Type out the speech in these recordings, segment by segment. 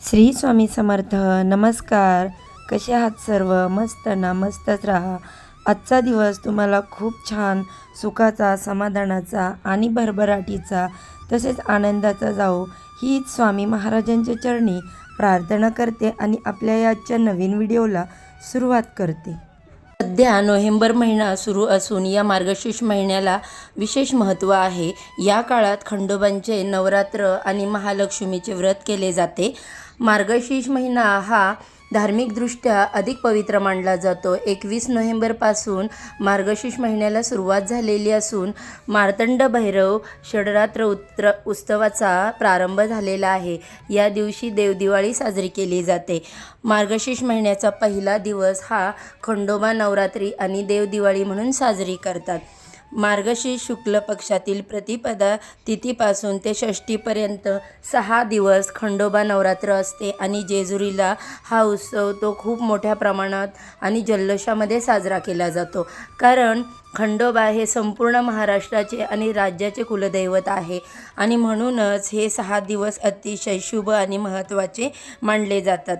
श्री स्वामी समर्थ नमस्कार. कसे आहात सर्व? मस्त ना मस्तच राहा. आजचा दिवस तुम्हाला खूप छान सुखाचा समाधानाचा आणि भरभराटीचा तसेच आनंदाचा जाओ हीच स्वामी महाराजांच्या चरणी प्रार्थना करते आणि आपल्या याच्या आजच्या नवीन व्हिडिओला सुरुवात करते. सध्या नोव्हेंबर महिना सुरू असून या मार्गशीर्ष महिन्याला विशेष महत्त्व आहे. या काळात खंडोबांचे नवरात्र आणि महालक्ष्मीचे व्रत केले जाते. मार्गशीर्ष महिना हा धार्मिकदृष्ट्या अधिक पवित्र मानला जातो. एकवीस नोव्हेंबरपासून मार्गशीर्ष महिन्याला सुरुवात झालेली असून मार्तंड भैरव षडरात्र उत्तर उत्सवाचा प्रारंभ झालेला आहे. या दिवशी देवदिवाळी साजरी केली जाते. मार्गशीर्ष महिन्याचा पहिला दिवस हा खंडोबा नवरात्री आणि देवदिवाळी म्हणून साजरी करतात. मार्गशीर्ष शुक्ल पक्षातील प्रतिपदा तिथीपासून ते षष्टीपर्यंत सहा दिवस खंडोबा नवरात्र असते आणि जेजुरीला हा उत्सव तो खूप मोठ्या प्रमाणात आणि जल्लोषामध्ये साजरा केला जातो. कारण खंडोबा हे संपूर्ण महाराष्ट्राचे आणि राज्याचे कुलदैवत आहे आणि म्हणूनच हे सहा दिवस अतिशय शुभ आणि महत्त्वाचे मानले जातात.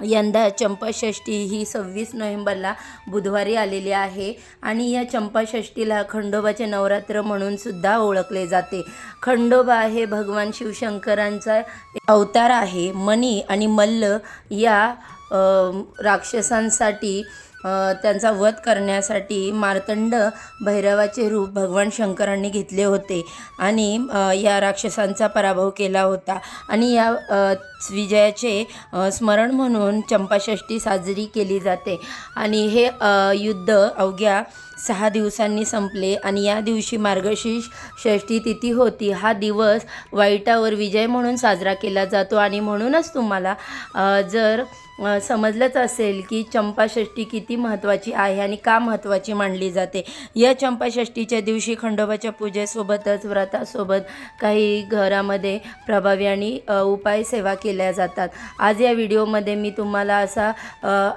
यंदा चंपाषष्ठी ही सव्वीस नोव्हेंबरला बुधवारी आलेली आहे आणि या चंपाषष्ठीला खंडोबाचे नवरात्र म्हणून सुद्धा ओळखले जाते. खंडोबा हे भगवान शिवशंकरांचा अवतार आहे. मणी आणि मल्ल या राक्षसांसाठी त्यांचा वध करण्यासाठी मार्तंड भैरवाचे रूप भगवान शंकरांनी घेतले होते आणि या राक्षसांचा पराभव केला होता. आणि या विजयाचे स्मरण म्हणून चंपाषष्ठी साजरी केली जाते. आणि हे युद्ध अवघ्या सहा दिवसांनी संपले आणि या दिवशी मार्गशीर्ष षष्ठी तिथी होती. हा दिवस वाईटावर विजय म्हणून साजरा केला जातो आणि म्हणूनच तुम्हाला जर समजलंच असेल की चंपाषष्ठी किती महत्त्वाची आहे आणि का महत्त्वाची मानली जाते. या चंपाषष्ठीच्या दिवशी खंडोबाच्या पूजेसोबतच व्रतासोबत काही घरामध्ये प्रभावी आणि उपाय सेवा केल्या जातात. आज या व्हिडिओमध्ये मी तुम्हाला असा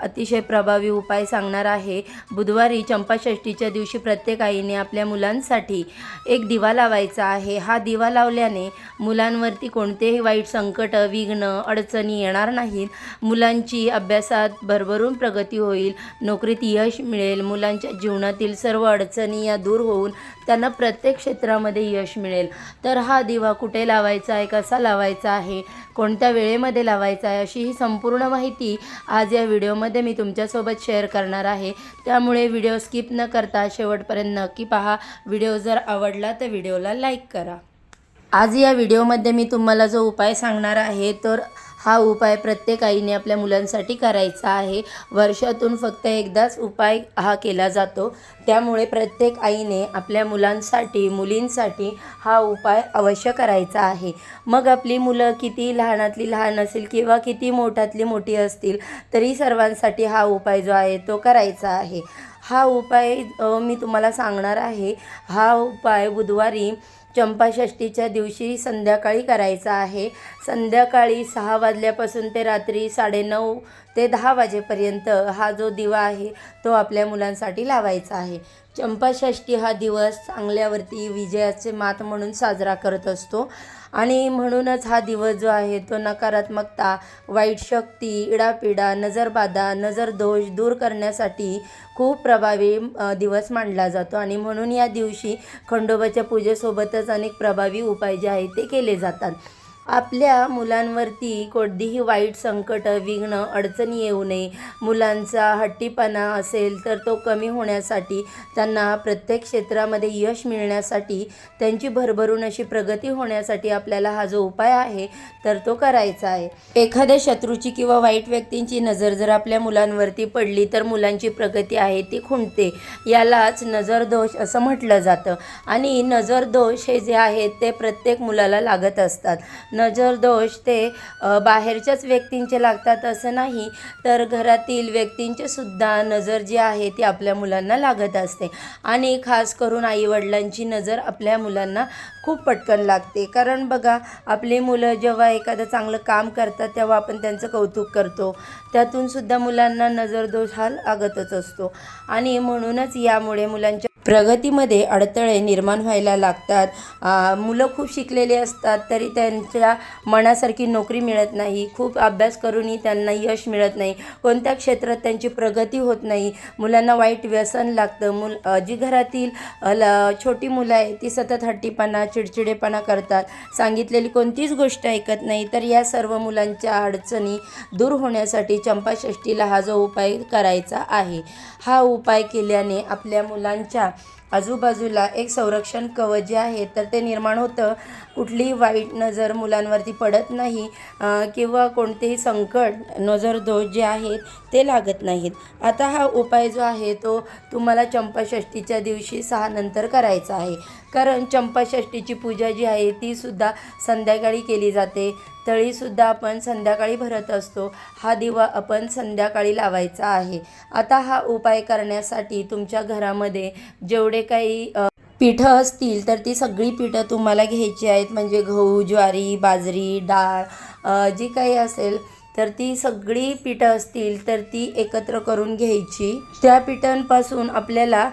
अतिशय प्रभावी उपाय सांगणार आहे. बुधवारी चंपाषष्ठीच्या दिवशी प्रत्येक आईने आपल्या मुलांसाठी एक दिवा लावायचा आहे. हा दिवा लावल्याने मुलांवरती कोणतेही वाईट संकट विघ्न अडचणी येणार नाहीत. मुलांची अभ्यासात भरभरून प्रगती होईल नोकरीत यश मिळेल मुलांच्या जीवनातील सर्व अडचणी या दूर होऊन त्यांना प्रत्येक क्षेत्रामध्ये यश मिळेल. तर हा दिवा कुठे लावायचा आहे कसा लावायचा आहे कोणत्या वेळेमध्ये लावायचा आहे अशी ही संपूर्ण माहिती आज या व्हिडिओमध्ये मी तुमच्यासोबत शेअर करणार आहे. त्यामुळे व्हिडिओ स्किप न करता शेवटपर्यंत नक्की पहा. व्हिडिओ जर आवडला तर व्हिडिओला लाईक करा. आज या व्हिडिओमध्ये मी तुम्हाला जो उपाय सांगणार आहे तर हा उपाय प्रत्येक आईने आपल्या मुलांसाठी करायचा आहे. वर्षातून फक्त एकदाच उपाय हा केला जातो. त्यामुळे प्रत्येक आईने आपल्या मुलांसाठी मुलींसाठी हा उपाय अवश्य करायचा आहे. मग आपली मुलं किती लहानातली लहान असेल किंवा किती मोठातली मोठी असतील तरी सर्वांसाठी हा उपाय जो आहे तो करायचा आहे. हा उपाय मी तुम्हाला सांगणार आहे. हा उपाय बुधवारी चंपाषष्ठीच्या दिवशी संध्याकाळी करायचा आहे. संध्याकाळी सहा वाजल्यापासून ते रात्री साडेनऊ ते दहा वाजेपर्यंत हा जो दिवा आहे तो आपल्या मुलांसाठी लावायचा आहे. चंपाषष्ठी हा दिवस चांगल्यावरती विजयाचे मात म्हणून साजरा करत असतो. आणि म्हणूनच हा दिवस जो आहे तो नकारात्मकता वाईट शक्ती इडापिडा नजरबाधा नजरदोष दूर करण्यासाठी खूप प्रभावी दिवस मानला जातो. आणि म्हणून या दिवशी खंडोबाच्या पूजेसोबतच अनेक प्रभावी उपाय जे आहेत ते केले जातात. आपल्या मुलांवरती कोणतीही वाईट संकट विघ्न अडचणी येऊ नये. मुलांचा हट्टीपणा असेल तर तो कमी होण्यासाठी त्यांना प्रत्येक क्षेत्रामध्ये यश मिळण्यासाठी त्यांची भरभरून अशी प्रगती होण्यासाठी आपल्याला हा जो उपाय आहे तर तो करायचा आहे. एखाद्या शत्रूची किंवा वाईट व्यक्तींची नजर जर आपल्या मुलांवरती पडली तर मुलांची प्रगती आहे ती खुंटते. यालाच नजरदोष असं म्हटलं जातं. आणि नजरदोष हे जे आहेत ते प्रत्येक मुलाला लागत असतात. नजरदोष ते बाहेरच्याच व्यक्तींचे लागतात असं नाही. तर घरातील व्यक्तींचे सुद्धा नजर जी आहे ती आपल्या मुलांना लागत असते. आणि खास करून आईवडिलांची नजर आपल्या मुलांना खूप पटकन लागते. कारण बघा आपली मुलं जेव्हा एखादं चांगलं काम करतात तेव्हा आपण त्यांचं कौतुक करतो. त्यातून सुद्धा मुलांना नजरदोष हा लागतच असतो. आणि म्हणूनच यामुळे मुलांच्या प्रगतीमध्ये अडथळे निर्माण व्हायला लागतात. मुलं खूप शिकलेली असतात तरी त्यांच्या मनासारखी नोकरी मिळत नाही. खूप अभ्यास करूनही त्यांना यश मिळत नाही. कोणत्या क्षेत्रात त्यांची प्रगती होत नाही? मुलांना वाईट व्यसन लागतं. मुल जी घरातील ल छोटी मुलं आहे ती सतत हट्टीपणा चिडचिडेपणा करतात. सांगितलेली कोणतीच गोष्ट ऐकत नाही. तर या सर्व मुलांच्या अडचणी दूर होण्यासाठी चंपाषष्ठीला हा जो उपाय करायचा आहे हा उपाय केल्याने आपल्या मुलांच्या आजूबाजूला एक संरक्षण कवच जे आहे तर ते निर्माण होतं. कुठलीही वाईट नजर मुलांवरती पडत नाही किंवा कोणतेही संकट नजरदोष जे आहेत ते लागत नाहीत. आता हा उपाय जो आहे तो तुम्हाला चंपाषष्ठीच्या दिवशी सहा नंतर करायचा आहे. कारण चंपाषष्ठीची पूजा जी आहे ती सुद्धा संध्याकाळी केली जाते. तळीसुद्धा आपण संध्याकाळी भरत असतो. हा दिवा आपण संध्याकाळी लावायचा आहे. आता हा उपाय करण्यासाठी तुमच्या घरामध्ये जेवढे काही पिठं असतील तर ती सगळी पिठं तुम्हाला घ्यायची आहेत. म्हणजे गहू ज्वारी बाजरी डाळ जी काही असेल तर ती सगळी पिठं असतील तर ती एकत्र करून घ्यायची. त्या पिठांपासून आपल्याला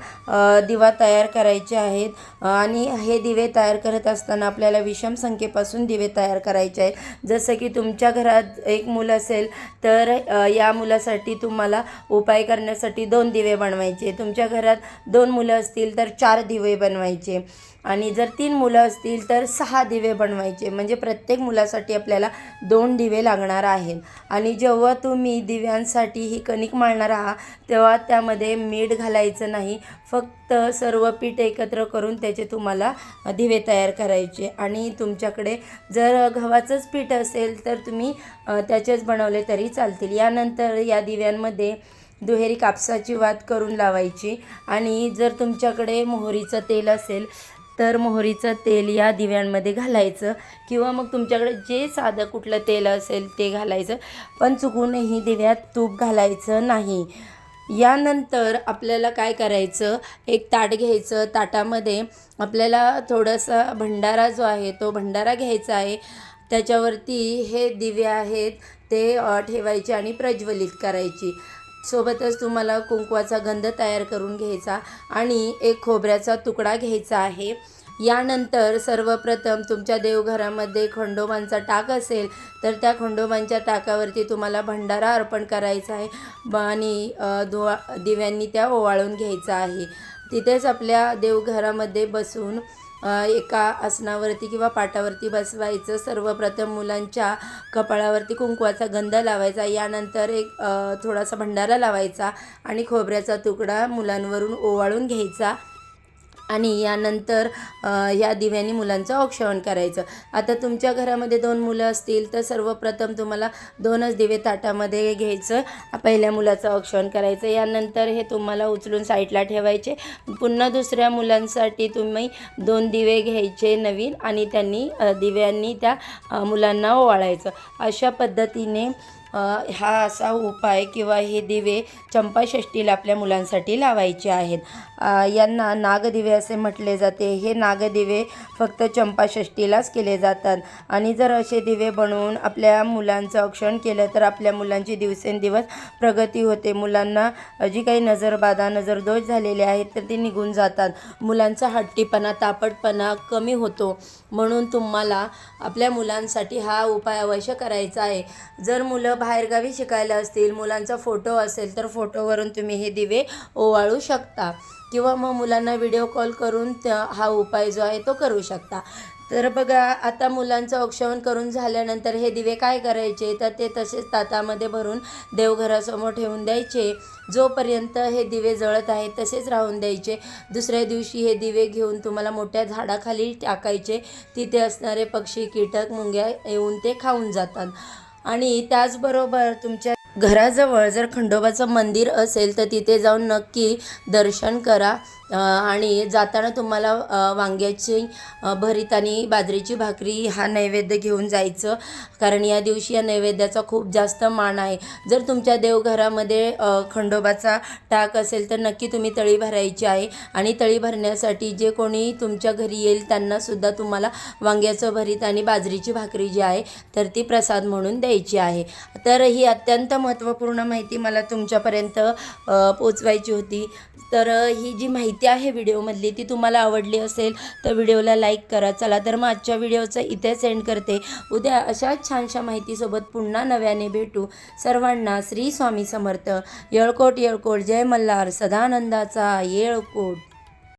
दिवा तयार करायचे आहेत. आणि हे दिवे तयार करत असताना आपल्याला विषम संख्येपासून दिवे तयार करायचे आहेत. जसं की तुमच्या घरात एक मुलं असेल तर या मुलासाठी तुम्हाला उपाय करण्यासाठी दोन दिवे बनवायचे. तुमच्या घरात दोन मुलं असतील तर चार दिवे बनवायचे. आणि जर तीन मुलं असतील तर सहा दिवे बनवायचे. म्हणजे प्रत्येक मुलासाठी आपल्याला दोन दिवे लागणार आहेत. आणि जेव्हा तुम्ही दिव्यांसाठी ही कणिक मळणार आहात तेव्हा त्यामध्ये मीठ घालायचं नाही. फक्त सर्व पीठ एकत्र करून त्याचे तुम्हाला दिवे तयार करायचे. आणि तुमच्याकडे जर गव्हाचंच पीठ असेल तर तुम्ही त्याचेच बनवले तरी चालतील. यानंतर या दिव्यांमध्ये दुहेरी कापसाची वात करून लावायची. आणि जर तुमच्याकडे मोहरीचं तेल असेल तर मोहरीचं तेल या दिव्यांमध्ये घालायचं किंवा मग तुमच्याकडे जे साधं कुठलं तेल असेल ते घालायचं. पण चुकूनही दिव्यात तूप घालायचं नाही. यानंतर आपल्याला काय करायचं? एक ताट घ्यायचं. ताटामध्ये आपल्याला थोडासा भंडारा जो आहे तो भंडारा घ्यायचा आहे. त्याच्यावरती हे दिवे आहेत ते ठेवायचे आणि प्रज्वलित करायची. सोबतच तुम्हाला कुंकवाचा गंध तयार करून घ्यायचा आणि एक खोबऱ्याचा तुकडा घ्यायचा आहे. यानंतर सर्वप्रथम तुमच्या देवघरामध्ये खंडोबांचा टाक असेल तर त्या खंडोबांच्या टाकावरती तुम्हाला भंडारा अर्पण करायचा आहे आणि धुवा दुवा दिव्यांनी त्या ओवाळून घ्यायचा आहे. तिथेच आपल्या देवघरामध्ये बसून एका आसनावरती किंवा पाटावरती बसवायचं सर्वप्रथम मुलांच्या कपाळावरती कुंकवाचा गंध लावायचा यानंतर एक थोडासा भंडारा लावायचा आणि खोबऱ्याचा तुकडा मुलांवरून ओवाळून घ्यायचा. आणि यानंतर या दिव्यांनी मुलांचं औक्षवण करायचं. आता तुमच्या घरामध्ये दोन मुलं असतील तर सर्वप्रथम तुम्हाला दोनच दिवे ताटामध्ये घ्यायचं पहिल्या मुलाचं औक्षवण करायचं. यानंतर हे तुम्हाला उचलून साईडला ठेवायचे. पुन्हा दुसऱ्या मुलांसाठी तुम्ही दोन दिवे घ्यायचे नवीन आणि त्यांनी दिव्यांनी त्या मुलांना ओवाळायचं. अशा पद्धतीने हा असा उपाय किंवा हे दिवे चंपाषष्ठीला आपल्या मुलांसाठी लावायचे आहेत. यांना नागदिवे असे म्हटले जाते. हे नागदिवे फक्त चंपाषष्ठीलाच केले जातात. आणि जर असे दिवे बनवून आपल्या मुलांचं औक्षण केलं तर आपल्या मुलांची दिवसेंदिवस प्रगती होते. मुलांना जी काही नजरबाधा नजरदोष झालेले आहेत तर ते निघून जातात. मुलांचा हट्टीपणा तापटपणा कमी होतो. म्हणून तुम्हाला आपल्या मुलांसाठी हा उपाय अवश्य करायचा आहे. जर मुलं बाहेरगावी शिकायला असतील मुलांचा फोटो असेल तर फोटोवरून तुम्ही हे दिवे ओवाळू शकता. किंवा मग मुलांना व्हिडिओ कॉल करून हा उपाय जो आहे तो करू शकता. तर बघा आता मुलांचं औक्षवण करून झाल्यानंतर हे दिवे काय करायचे? तर ते तसेच तातामध्ये भरून देवघरासमोर ठेवून द्यायचे. जोपर्यंत हे दिवे जळत आहेत तसेच राहून द्यायचे. दुसऱ्या दिवशी हे दिवे घेऊन तुम्हाला मोठ्या झाडाखाली टाकायचे. तिथे असणारे पक्षी कीटक मुंग्या येऊन ते खाऊन जातात. आणि त्याचबरोबर तुमच्या घराजवळ जर खंडोबाचं मंदिर असेल तर तिथे जाऊन नक्की दर्शन करा. आणि जाताना तुम्हाला वांग्याची भरीत आणि बाजरीची भाकरी हा नैवेद्य घेऊन जायचं. कारण या दिवशी या नैवेद्याचा खूप जास्त मान आहे. जर तुमच्या देवघरामध्ये खंडोबाचा टाक असेल तर नक्की तुम्ही तळी भरायची आहे. आणि तळी भरण्यासाठी जे कोणी तुमच्या घरी येईल त्यांनासुद्धा तुम्हाला वांग्याचं भरीत आणि बाजरीची भाकरी जी आहे तर ती प्रसाद म्हणून द्यायची आहे. तर ही अत्यंत महत्त्वपूर्ण माहिती मला तुमच्यापर्यंत पोचवायची होती. तर ही जी माहिती माहिती आहे व्हिडिओमधली ती तुम्हाला आवडली असेल तर व्हिडिओला लाईक करा. चला तर मग आजच्या व्हिडिओचं इथे सेंड करते. उद्या अशाच छानशा माहितीसोबत पुन्हा नव्याने भेटू. सर्वांना श्री स्वामी समर्थ. येळकोट येळकोट. जय मल्हार. सदानंदाचा येळकोट.